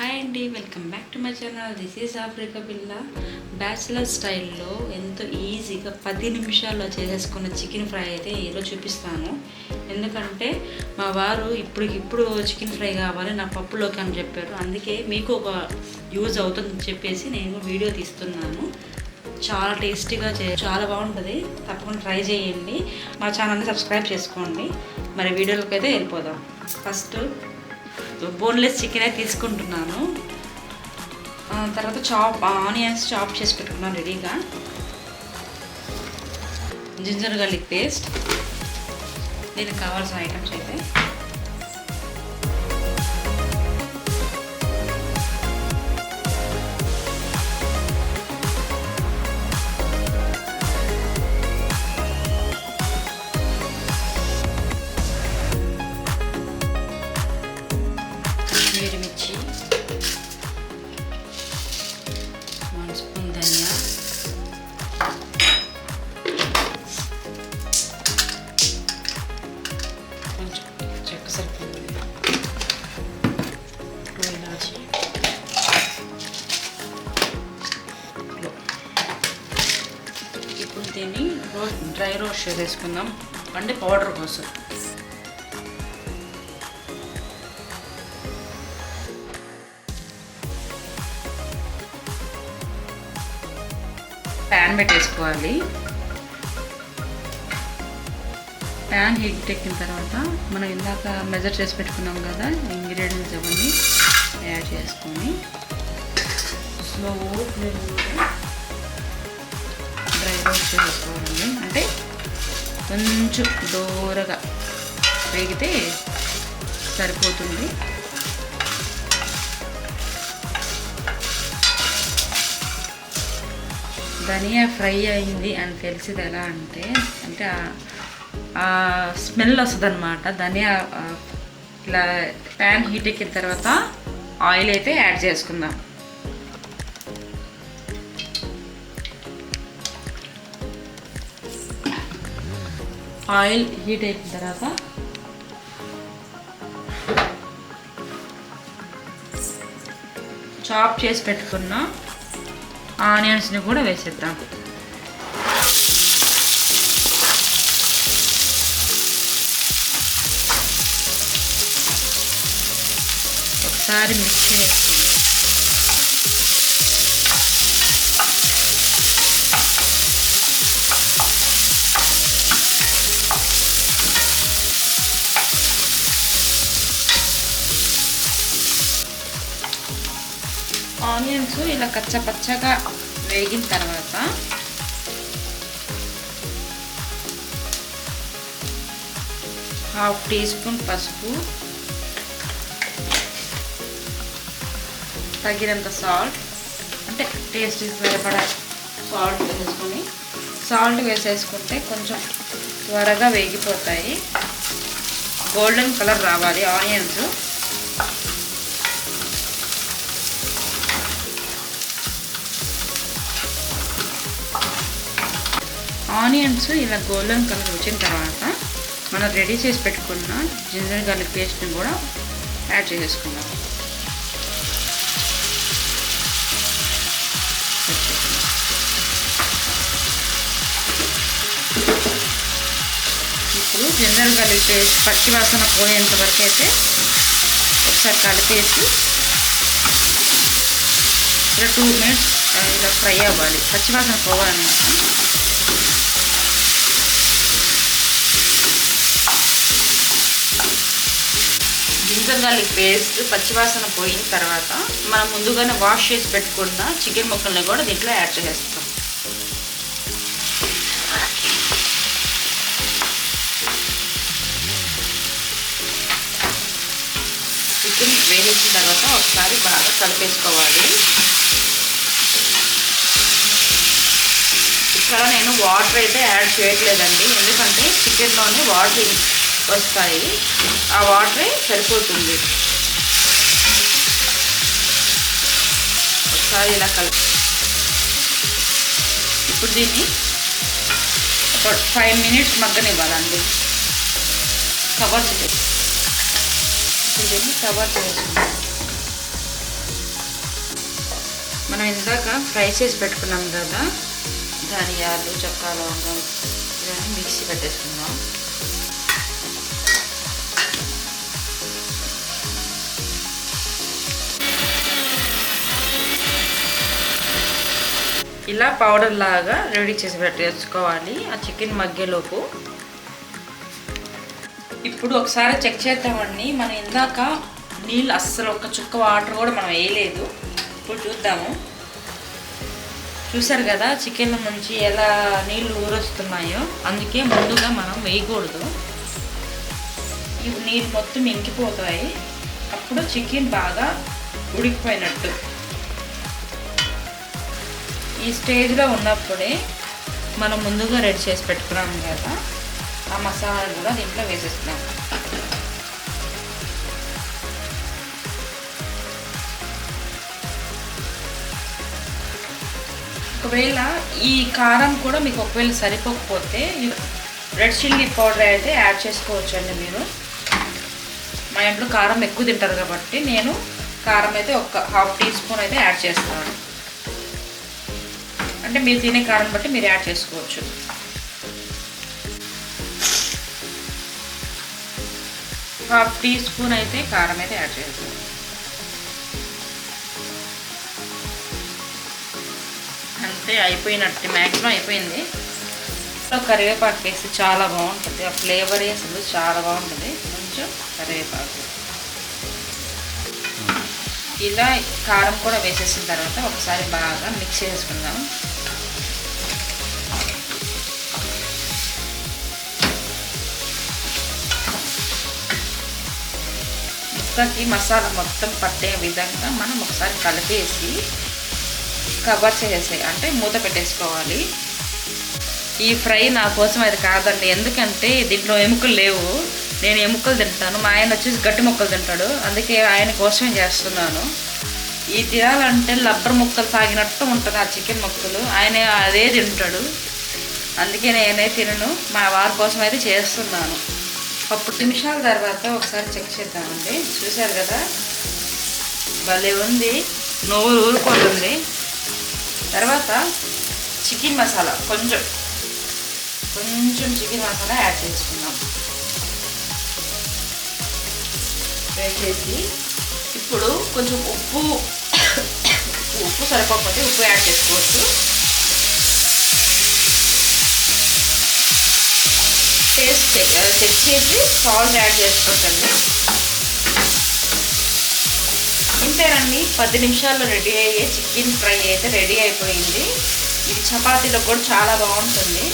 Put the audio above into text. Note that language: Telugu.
హాయ్ అండి welcome back to my channel. This is Africa పిల్ల బ్యాచిలర్ స్టైల్లో ఎంతో ఈజీగా పది నిమిషాల్లో చేసేసుకున్న చికెన్ ఫ్రై అయితే ఈరోజు చూపిస్తాను. ఎందుకంటే మా వారు ఇప్పటికిప్పుడు చికెన్ ఫ్రై కావాలి నా పప్పులోకి అని చెప్పారు. అందుకే మీకు ఒక యూజ్ అవుతుందని చెప్పేసి నేను వీడియో తీస్తున్నాను. చాలా టేస్టీగా చే చాలా బాగుంటుంది. తప్పకుండా ట్రై చేయండి. మా ఛానల్ని సబ్స్క్రైబ్ చేసుకోండి. మరి వీడియోలోకి అయితే వెళ్ళిపోదాం. ఫస్ట్ బోన్లెస్ చికెన్ తీసుకుంటున్నాను. తర్వాత చాప్ ఆనియన్స్ చాప్ చేసి పెట్టుకున్నాను రెడీగా. Ginger garlic paste. దీనికి కావాల్సిన ఐటమ్స్ అయితే డ్రై రోస్ట్ చేసేసుకుందాం. అంటే పౌడర్ కోసం. ప్యాన్ పెట్టేసుకోవాలి. ప్యాన్ హీట్ ఎక్కిన తర్వాత మనం ఇందాక మెజర్ చేసి పెట్టుకున్నాం కదా ఇంగ్రీడియంట్స్ అవన్నీ యాడ్ చేసుకొని స్లో ఫ్లేమ్ డ్రై చేసుకోవాలండి అంటే కొంచెం దూరగా వేగితే సరిపోతుంది. ధనియా ఫ్రై అయింది అని తెలిసింది ఎలా అంటే అంటే ఆ- స్మెల్ వస్తుంది అనమాట ధనియా ఇలా ప్యాన్ హీట్ ఎక్కిన తర్వాత ఆయిల్ అయితే యాడ్ చేసుకుందాం. ఆయిల్ హీట్ అయిన తర్వాత చాప్ చేసి పెట్టుకున్న ఆనియన్స్ని కూడా వేసేద్దాం. ఒకసారి మిక్స్ చేసుకుందాం ఆనియన్స్ ఇలా కచ్చ పచ్చగా వేగిన తర్వాత హాఫ్ టీ స్పూన్ పసుపు తగినంత సాల్ట్ అంటే టేస్ట్ సరిపడా సాల్ట్ వేసేసుకొని సాల్ట్ వేసేసుకుంటే కొంచెం త్వరగా వేగిపోతాయి గోల్డెన్ కలర్ రావాలి ఆనియన్స్ ఆనియన్స్ ఇలా గోల్డెన్ కలర్ వచ్చిన తర్వాత మనం రెడీ చేసి పెట్టుకున్న జింజర్ గార్లిక్ పేస్ట్ని కూడా యాడ్ చేసేసుకుందాం ఇప్పుడు జింజర్ గార్లిక్ పేస్ట్ పచ్చి వాసన పోయేంత వరకు అయితే ఒకసారి కలిపేసి ఇలా టూ మినిట్స్ ఇలా ఫ్రై అవ్వాలి. పచ్చి వాసన పోవాలన్నమాట జింజర్ గార్లిక్ పేస్ట్ పచ్చివాసన పోయిన తర్వాత మనం ముందుగానే వాష్ చేసి పెట్టుకున్న చికెన్ ముక్కల్ని కూడా దీంట్లో యాడ్ చేసేస్తాం. చికెన్ వేసేసిన తర్వాత ఒకసారి బాగా కలిపేసుకోవాలి. ఇక్కడ నేను వాటర్ అయితే యాడ్ చేయట్లేదండి ఎందుకంటే చికెన్లోనే వాటర్ వస్తాయి. ఆ వాటరే సరిపోతుంది. ఒకసారి ఇలా కలిపి. ఇప్పుడు దీన్ని ఒక ఫైవ్ మినిట్స్ మగ్గనివ్వాలండి. కవర్ చేసి. ఇప్పుడు దీన్ని కవర్ చేసుకుందాం మనం ఇందాక ఫ్రై చేసి పెట్టుకున్నాం కదా ధనియాలు చక్కాలు ఇవన్నీ మిక్సీ పెట్టేసుకుందాం. ఇలా పౌడర్ లాగా రెడీ చేసి పెట్టేసుకోవాలి ఆ చికెన్ మగ్గేలోపు. ఇప్పుడు ఒకసారి చెక్ చేద్దామండి మనం ఇందాక నీళ్ళు అస్సలు ఒక చుక్క వాటర్ కూడా మనం వేయలేదు. ఇప్పుడు చూద్దాము. చూసారు కదా చికెన్ నుంచి ఎలా నీళ్ళు ఊరొస్తున్నాయో? అందుకే ముందుగా మనం వేయకూడదు. ఇవి నీళ్ళు మొత్తం ఇంకిపోతాయి. అప్పుడు చికెన్ బాగా ఉడికిపోయినట్టు. ఈ స్టేజ్లో ఉన్నప్పుడే మనం ముందుగా రెడీ చేసి పెట్టుకున్నాం కదా ఆ మసాలా కూడా దీంట్లో వేసేస్తున్నాం. ఒకవేళ ఈ కారం కూడా మీకు ఒకవేళ సరిపోకపోతే రెడ్ చిల్లీ పౌడర్ అయితే యాడ్ చేసుకోవచ్చు అండి మీరు. మా ఇంట్లో కారం ఎక్కువ తింటారు కాబట్టి నేను కారం అయితే ఒక హాఫ్ టీ స్పూన్ అయితే యాడ్ చేస్తాను. అంటే మీరు తినే కారం బట్టి మీరు యాడ్ చేసుకోవచ్చు. హాఫ్ టీ స్పూన్ అయితే కారం అయితే యాడ్ చేస్తాను అంతే అయిపోయినట్టు మ్యాక్సిమం అయిపోయింది. కరివేపాకు వేసి చాలా బాగుంటుంది. ఆ ఫ్లేవర్ అసలు చాలా బాగుంటుంది. కొంచెం కరివేపాకు. ఇలా కారం కూడా వేసేసిన తర్వాత ఒకసారి బాగా మిక్స్ చేసుకుందాం. ముక్కకి మసాలా మొత్తం పట్టే విధంగా మనం ఒకసారి కలిపేసి కవర్ చేసే అంటే మూత పెట్టేసుకోవాలి. ఈ ఫ్రై నా కోసం అది కాదండి. ఎందుకంటే దీంట్లో ఎముకలు లేవు. నేను ఎముకలు తింటాను? మా ఆయన వచ్చేసి గట్టి ముక్కలు తింటాడు. అందుకే ఆయన కోసమే చేస్తున్నాను? ఈ తినాలంటే లబ్బర్ ముక్కలు తాగినట్టు ఉంటుంది ఆ చికెన్ ముక్కలు. ఆయన అదే తింటాడు. అందుకే నేనే తినను. మా వారి కోసం అయితే చేస్తున్నాను. పప్పు నిమిషాల తర్వాత ఒకసారి చెక్ చేద్దామండి. చూశారు కదా? భలే ఉంది. నోరు ఊరుకుంటుంది. తర్వాత చికెన్ మసాలా కొంచెం. కొంచెం చికెన్ మసాలా యాడ్ చేసుకుందాం. చేసి ఇప్పుడు కొంచెం ఉప్పు ఉప్పు సరిపోకపోతే ఉప్పు యాడ్ చేసుకోవచ్చు. టేస్ట్ చెక్ చెక్ చేసి సాల్ట్ యాడ్ చేసుకోవచ్చండి ఇంతేనండి పది నిమిషాల్లో రెడీ అయ్యే చికెన్ ఫ్రై అయితే రెడీ అయిపోయింది. ఇది చపాతీలో కూడా చాలా బాగుంటుంది.